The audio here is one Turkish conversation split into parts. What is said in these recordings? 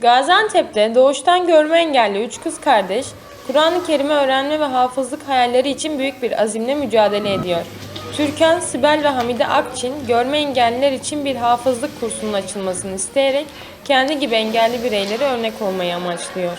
Gaziantep'te doğuştan görme engelli üç kız kardeş, Kur'an-ı Kerim'i öğrenme ve hafızlık hayalleri için büyük bir azimle mücadele ediyor. Türkan, Sibel ve Hamide Akçin, görme engelliler için bir hafızlık kursunun açılmasını isteyerek kendi gibi engelli bireylere örnek olmayı amaçlıyor.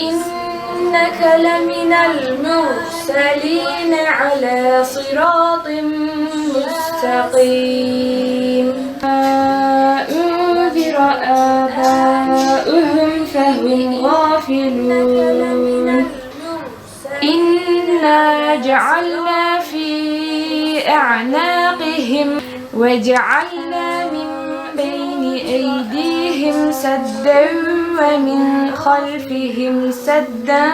إنك لمن المرسلين على صراط مستقيم. أنذر آباؤهم فهم غافلون. إنا جعلنا في أعناقهم وجعلنا من بين أيديهم سدا ومن خلفهم سدا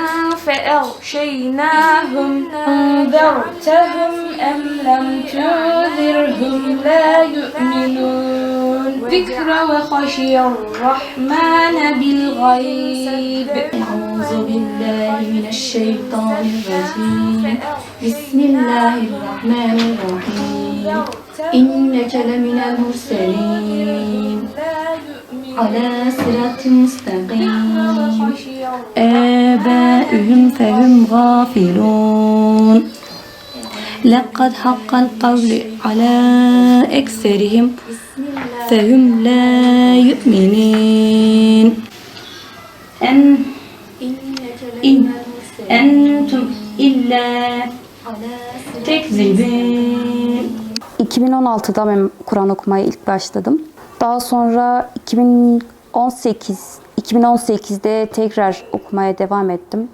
فأغشيناهم. أنذرتهم أم لم تنذرهم؟ لا يؤمنون. ذكر وخشي الرحمن بالغيب. أعوذ بالله من الشيطان الرجيم. بسم الله الرحمن الرحيم. إنك لمن المرسلين على صراط مستقيم آبائهم فهم غافلون لقد حق القول على أكثرهم فهم لا يؤمنون أن إن أنتم إلا تكذبين 2016'da ben Kur'an okumaya ilk başladım. Daha sonra 2018 2018'de tekrar okumaya devam ettim.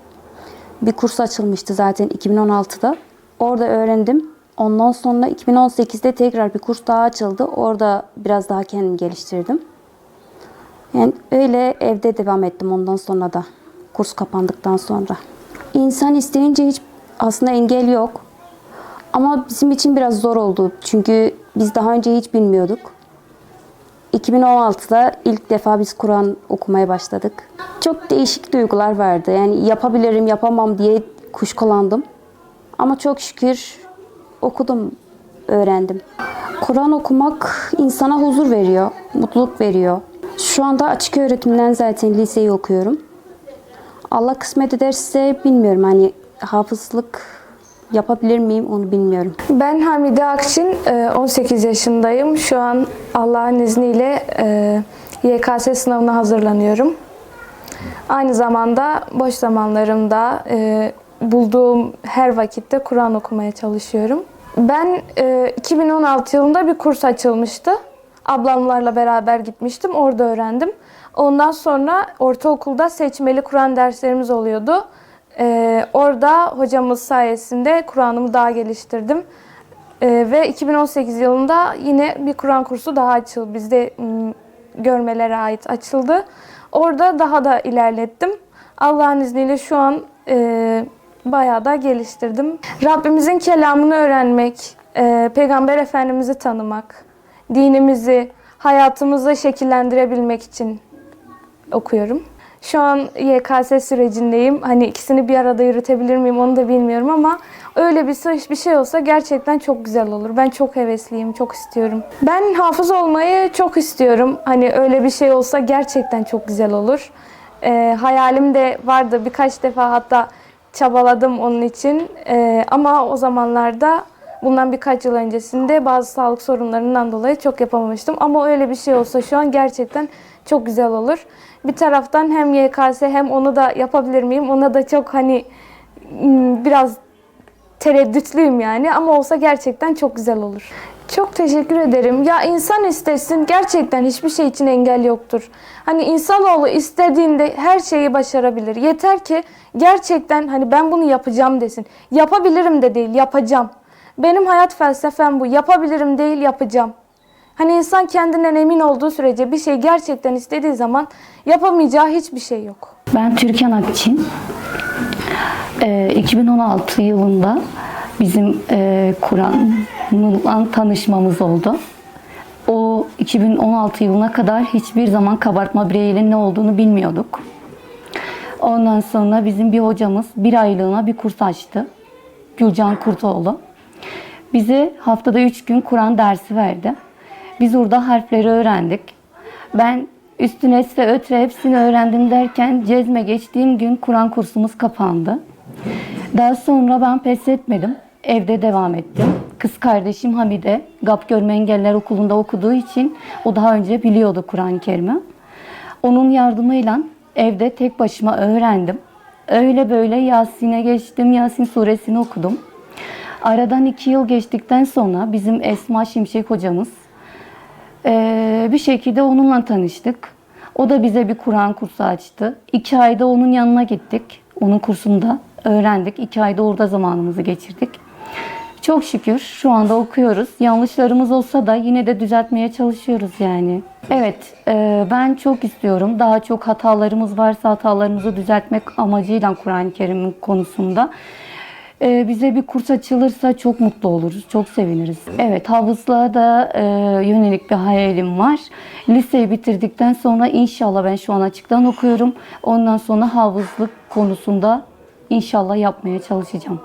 Bir kurs açılmıştı zaten 2016'da. Orada öğrendim. Ondan sonra 2018'de tekrar bir kurs daha açıldı. Orada biraz daha kendimi geliştirdim. Yani öyle evde devam ettim ondan sonra da. Kurs kapandıktan sonra. İnsan isteyince hiç aslında engel yok. Ama bizim için biraz zor oldu. Çünkü biz daha önce hiç bilmiyorduk. 2016'da ilk defa biz Kur'an okumaya başladık. Çok değişik duygular vardı. Yani yapabilirim, yapamam diye kuşkulandım. Ama çok şükür okudum, öğrendim. Kur'an okumak insana huzur veriyor, mutluluk veriyor. Şu anda açık öğretimden zaten liseyi okuyorum. Allah kısmet ederse bilmiyorum hani hafızlık yapabilir miyim onu bilmiyorum. Ben Hamide Akçin, e, 18 yaşındayım. Şu an Allah'ın izniyle e, YKS sınavına hazırlanıyorum. Aynı zamanda boş zamanlarımda e, bulduğum her vakitte Kur'an okumaya çalışıyorum. Ben e, 2016 yılında bir kurs açılmıştı. Ablamlarla beraber gitmiştim, orada öğrendim. Ondan sonra ortaokulda seçmeli Kur'an derslerimiz oluyordu. Ee, orada hocamız sayesinde Kur'an'ımı daha geliştirdim. Ee, ve 2018 yılında yine bir Kur'an kursu daha açıldı. Bizde görmelere ait açıldı. Orada daha da ilerlettim. Allah'ın izniyle şu an e, bayağı da geliştirdim. Rabbimizin kelamını öğrenmek, e, Peygamber Efendimiz'i tanımak, dinimizi, hayatımızı şekillendirebilmek için okuyorum. Şu an YKS sürecindeyim. Hani ikisini bir arada yürütebilir miyim onu da bilmiyorum ama öyle bir bir şey olsa gerçekten çok güzel olur. Ben çok hevesliyim, çok istiyorum. Ben hafız olmayı çok istiyorum. Hani öyle bir şey olsa gerçekten çok güzel olur. e, hayalim de vardı. Birkaç defa hatta çabaladım onun için. E, ama o zamanlarda bundan birkaç yıl öncesinde bazı sağlık sorunlarından dolayı çok yapamamıştım. Ama öyle bir şey olsa şu an gerçekten çok güzel olur. Bir taraftan hem YKS hem onu da yapabilir miyim? Ona da çok hani m, biraz tereddütlüyüm yani ama olsa gerçekten çok güzel olur. Çok teşekkür ederim. Ya insan istesin gerçekten hiçbir şey için engel yoktur. Hani insanoğlu istediğinde her şeyi başarabilir. Yeter ki gerçekten hani ben bunu yapacağım desin. Yapabilirim de değil, yapacağım. Benim hayat felsefem bu. Yapabilirim değil, yapacağım. Hani insan kendinden emin olduğu sürece bir şey gerçekten istediği zaman yapamayacağı hiçbir şey yok. Ben Türkan Akçin. Ee, 2016 yılında bizim e, Kur'an'la tanışmamız oldu. O 2016 yılına kadar hiçbir zaman kabartma bireyin ne olduğunu bilmiyorduk. Ondan sonra bizim bir hocamız bir aylığına bir kurs açtı. Gülcan Kurtoğlu. Bize haftada üç gün Kur'an dersi verdi. Biz orada harfleri öğrendik. Ben üstüne esre ötre hepsini öğrendim derken cezme geçtiğim gün Kur'an kursumuz kapandı. Daha sonra ben pes etmedim. Evde devam ettim. Kız kardeşim Hamide GAP Görme Engeller Okulu'nda okuduğu için o daha önce biliyordu Kur'an-ı Kerim'i. Onun yardımıyla evde tek başıma öğrendim. Öyle böyle Yasin'e geçtim. Yasin suresini okudum. Aradan iki yıl geçtikten sonra bizim Esma Şimşek hocamız ee, bir şekilde onunla tanıştık. O da bize bir Kur'an kursu açtı. İki ayda onun yanına gittik. Onun kursunda öğrendik. İki ayda orada zamanımızı geçirdik. Çok şükür şu anda okuyoruz. Yanlışlarımız olsa da yine de düzeltmeye çalışıyoruz yani. Evet, e, ben çok istiyorum. Daha çok hatalarımız varsa hatalarımızı düzeltmek amacıyla Kur'an-ı Kerim'in konusunda. E, bize bir kurs açılırsa çok mutlu oluruz, çok seviniriz. Evet, hafızlığa da e, yönelik bir hayalim var. Liseyi bitirdikten sonra inşallah ben şu an açıktan okuyorum. Ondan sonra hafızlık konusunda inşallah yapmaya çalışacağım.